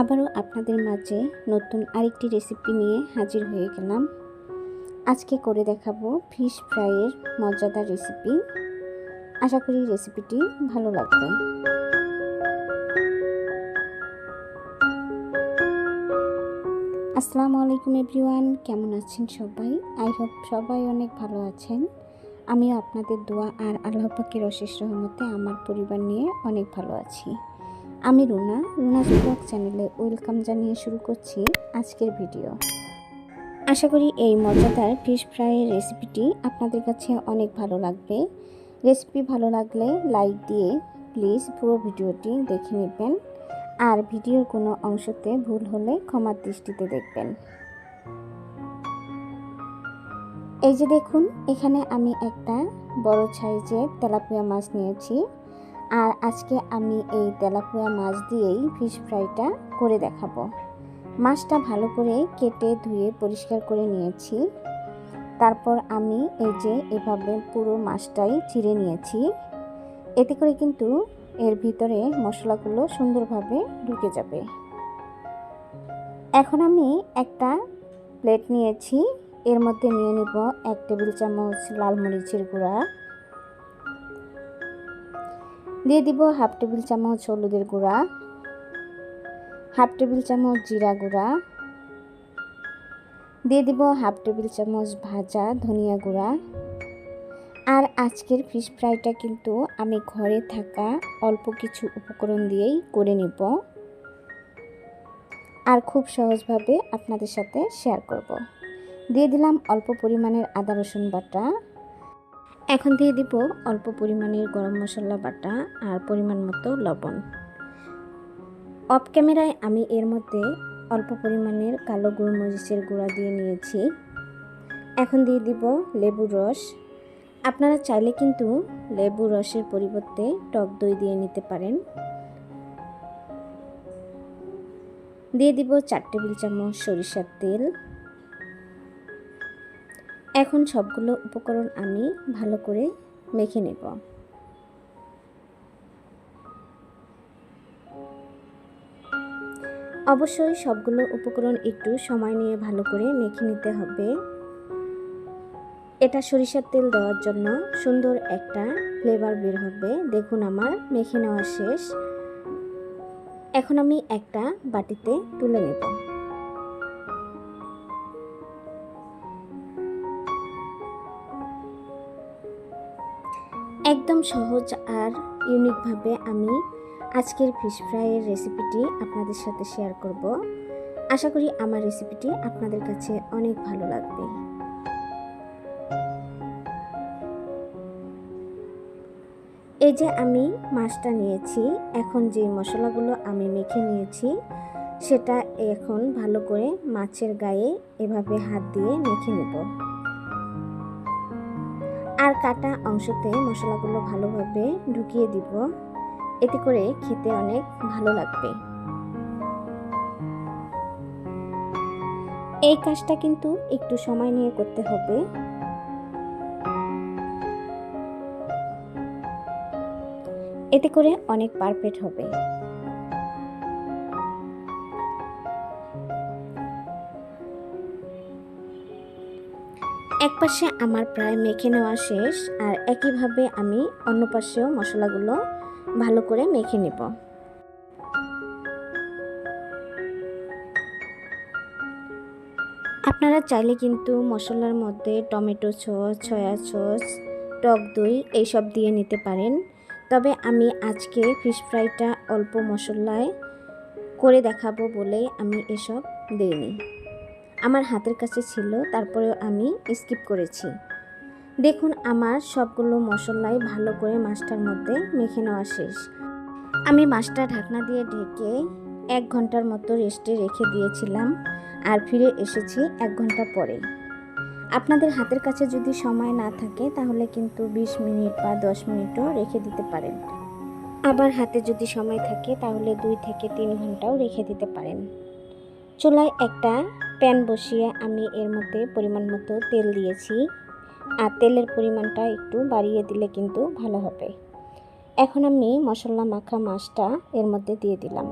আবারও আপনাদের মাঝে নতুন আরেকটি রেসিপি নিয়ে হাজির হয়ে গেলাম। আজকে করে দেখাবো ফিশ ফ্রাইয়ের মজাদার রেসিপি আশা করি রেসিপিটি ভালো লাগবে। আসসালামু আলাইকুম এভরিওয়ান কেমন আছেন সবাই? আই হোপ সবাই অনেক ভালো আছেন। আমিও আপনাদের দোয়া আর আল্লাহ পাকের অশেষ রহমতে আমার পরিবার নিয়ে অনেক ভালো আছি। আমি রুনা রুনাজ ব্লগ চ্যানেলে ওয়েলকাম জানিয়ে শুরু করছি আজকের ভিডিও। আশা করি এই মজাদার ফিশ ফ্রাইয়ের রেসিপিটি আপনাদের কাছে অনেক ভালো লাগবে। রেসিপি ভালো লাগলে লাইক দিয়ে প্লিজ পুরো ভিডিওটি দেখে নেবেন। আর ভিডিওর কোনো অংশতে ভুল হলে ক্ষমার দৃষ্টিতে দেখবেন। এই যে দেখুন, এখানে আমি একটা বড় সাইজের তেলাপিয়া মাছ নিয়েছি। আর আজকে আমি এই তেলাপিয়া মাছ দিয়েই ফিশ ফ্রাইটা করে দেখাবো। মাছটা ভালো করে কেটে ধুয়ে পরিষ্কার করে নিয়েছি। তারপর আমি এই যে এভাবে পুরো মাছটাই চিড়ে নিয়েছি। এতে করে কিন্তু এর ভিতরে মশলাগুলো সুন্দরভাবে ঢুকে যাবে। এখন আমি একটা প্লেট নিয়েছি। এর মধ্যে নিয়ে নিব এক টেবিল চামচ লাল মরিচের গুঁড়া। দিয়ে দিব হাফ টেবিল চামচ হলুদের গুঁড়া, হাফ টেবিল চামচ জিরা গুঁড়া, দিয়ে দিব হাফ টেবিল চামচ ভাজা ধনিয়া গুঁড়া। আর আজকের ফিশ ফ্রাইটা কিন্তু আমি ঘরে থাকা অল্প কিছু উপকরণ দিয়েই করে নিব। আর খুব সহজভাবে আপনাদের সাথে শেয়ার করব। দিয়ে দিলাম অল্প পরিমাণের আদা রসুন বাটা। এখন দিয়ে দিব অল্প পরিমাণের গরম মশলা বাটা আর পরিমাণ মতো লবণ। অফ ক্যামেরায় আমি এর মধ্যে অল্প পরিমাণের কালো গোলমরিচের গুঁড়া দিয়ে নিয়েছি। এখন দিয়ে দিব লেবুর রস। আপনারা চাইলে কিন্তু লেবু রসের পরিবর্তে টক দই দিয়ে নিতে পারেন। দিয়ে দিব চার টেবিল চামচ সরিষার তেল। এখন সবগুলো উপকরণ আমি ভালো করে মেখে নেব। অবশ্যই সবগুলো উপকরণ একটু সময় নিয়ে ভালো করে মেখে নিতে হবে। এটা সরিষার তেল দেওয়ার জন্য সুন্দর একটা ফ্লেভার বের হবে। দেখুন আমার মেখে নেওয়া শেষ। এখন আমি একটা বাটিতে তুলে নেব। একদম সহজ আর ইউনিকভাবে আমি আজকের ফিশ ফ্রাইয়ের রেসিপিটি আপনাদের সাথে শেয়ার করব। আশা করি আমার রেসিপিটি আপনাদের কাছে অনেক ভালো লাগবে। এই যে আমি মাছটা নিয়েছি, এখন যে মশলাগুলো আমি মেখে নিয়েছি, সেটা এখন ভালো করে মাছের গায়ে এভাবে হাত দিয়ে মেখে নেব। আর কাটা অংশতে মশলাগুলো ভালোভাবে ঢুকিয়ে দিব। এতে করে খেতে অনেক ভালো লাগবে। এই কাজটা কিন্তু একটু সময় নিয়ে করতে হবে। এতে করে অনেক পারফেক্ট হবে। এক পাশে আমার প্রায় মেখে নেওয়া শেষ আর একইভাবে আমি অন্য পাশেও মশলাগুলো ভালো করে মেখে নেব। আপনারা চাইলে কিন্তু মশলার মধ্যে টমেটো সস, সয়া সস, টক দই এইসব দিয়ে নিতে পারেন। তবে আমি আজকে ফিশ ফ্রাইটা অল্প মশলায় করে দেখাবো বলে আমি এসব দিইনি। আমার হাতের কাছে ছিল, তারপরেও আমি স্কিপ করেছি। দেখুন, আমার সবগুলো মশলাই ভালো করে মাছটার মধ্যে মেখে নেওয়া শেষ। আমি মাছটা ঢাকনা দিয়ে ঢেকে এক ঘণ্টার মতো রেস্টে রেখে দিয়েছিলাম আর ফিরে এসেছি এক ঘণ্টা পরে। আপনাদের হাতের কাছে যদি সময় না থাকে, তাহলে কিন্তু 20 মিনিট বা 10 মিনিটও রেখে দিতে পারেন। আবার হাতে যদি সময় থাকে, তাহলে দুই থেকে তিন ঘন্টাও রেখে দিতে পারেন। চুলায় একটা প্যান বসিয়ে আমি এর মধ্যে পরিমাণ মতো তেল দিয়েছি। আর তেলের পরিমাণটা একটু বাড়িয়ে দিলে কিন্তু ভালো হবে। এখন আমি মশলা মাখা মাছটা এর মধ্যে দিয়ে দিলাম।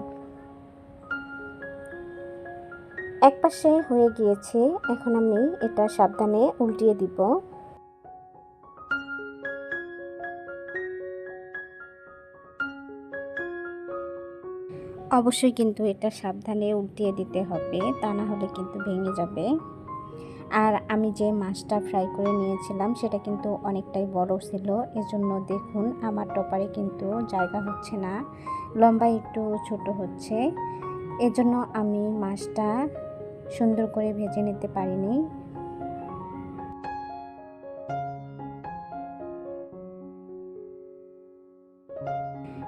এক পাশে হয়ে গিয়েছে, এখন আমি এটা সাবধানে উল্টিয়ে দিব। অবশ্যই কিন্তু এটা সাবধানে উল্টিয়ে দিতে হবে, তা না হলে কিন্তু ভেঙে যাবে। আর আমি যে মাছটা ফ্রাই করে নিয়েছিলাম, সেটা কিন্তু অনেকটাই বড় ছিল। এজন্য দেখুন, আমার টপারে কিন্তু জায়গা হচ্ছে না, লম্বা একটু ছোট হচ্ছে। এজন্য আমি মাছটা সুন্দর করে ভেজে নিতে পারিনি।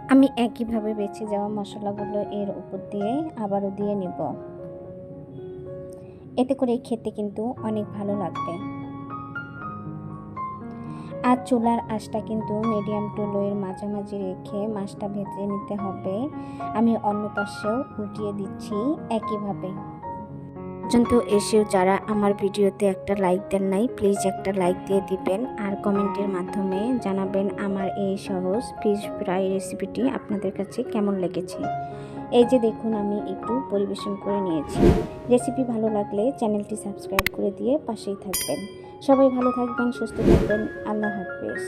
আমি একইভাবে বেছে যাওয়া মশলাগুলো এর উপর দিয়ে আবারও দিয়ে নেব। এতে করে খেতে কিন্তু অনেক ভালো লাগবে। আর চুলার আঁচটা কিন্তু মিডিয়াম টু লোয়ের মাঝামাঝি রেখে মাছটা ভেজে নিতে হবে। আমি অন্য পাশেও উল্টিয়ে দিচ্ছি একইভাবে। পর্যন্ত এসেও যারা আমার ভিডিওতে একটা লাইক দেন নাই প্লিজ একটা লাইক দিয়ে দিবেন আর কমেন্টের মাধ্যমে জানাবেন আমার এই সহজ ফিশ ফ্রাই রেসিপিটি আপনাদের কাছে কেমন লেগেছে। এই যে দেখুন, আমি একটু পরিবেশন করে নিয়েছি। রেসিপি ভালো লাগলে চ্যানেলটি সাবস্ক্রাইব করে দিয়ে পাশেই থাকবেন। সবাই ভালো থাকবেন, সুস্থ থাকবেন, আল্লাহ হাফেজ।